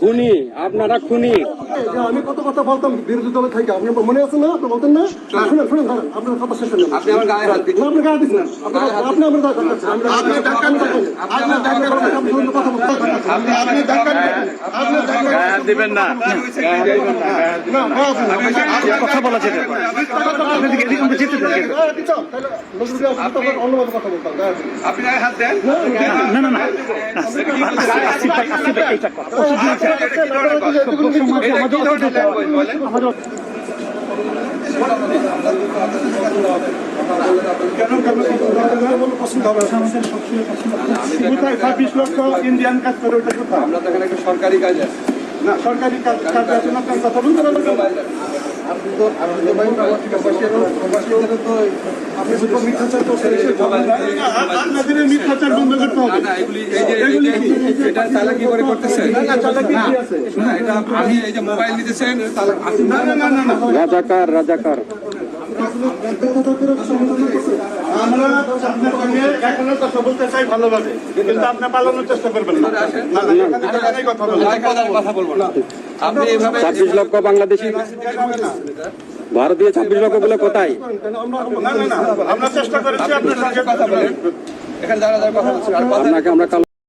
খুনি আপনারা খুনি যে আমি কত কথা বলতাম বিরোধী দলে থেকে আপনি মনে আছে না আপনি বলতেন না শুনেন শুনেন আপনার কথা শেষ হলেন আপনি আমার গায়ে হাত দিচ্ছেন। আপনি গায়ে দিচ্ছেন। আপনি- আপনি আমার গায়ে হাত দিচ্ছেন। আপনি- দিচ্ছেন। আপনি দিচ্ছেন। আপনি শুনুন, কথা বলতে হবে। আপনি ধাক্কা দিচ্ছেন। দিবেন না না, না, কথা বলা যেতে পারে হাত না না না ইন্ডিয়ান কাজ করে ওটা কোথায় আমরা তো এখানে একটা সরকারি কাজ আছি। না সরকারি কাজ কাজ আছে না আপনার কথা বলতে পারবেন আপনি তো আপনি তো ভাই প্রবাসী প্রবাসী প্রবাসীদের তো আপনি যদি মিথ্যাচার করছেন। আপনাদের এই মিথ্যাচার বন্ধ করতে হবে। না এগুলি এই যে এটা তাহলে কি করে করতেছেন? না, চালাকি কি আছে? না এটা আপনি এই যে মোবাইল নিতেছেন না, না, না, না, না। রাজাকার রাজাকার। আমরা আপনার সঙ্গে এখনও কথা বলতে চাই ভালোভাবে কিন্তু আপনি পালানোর চেষ্টা করবেন না না, না, এখানেই কথা বলব না আপনি এইভাবে ছাব্বিশ লক্ষ বাংলাদেশি ভারতীয় ছাব্বিশ লক্ষ বলে কোথায় না, না, না, আমরা চেষ্টা করেছি আপনার সঙ্গে কথা বলেন এখানে যারা যারা কথা বলছেন আপনাকে আমরা কাল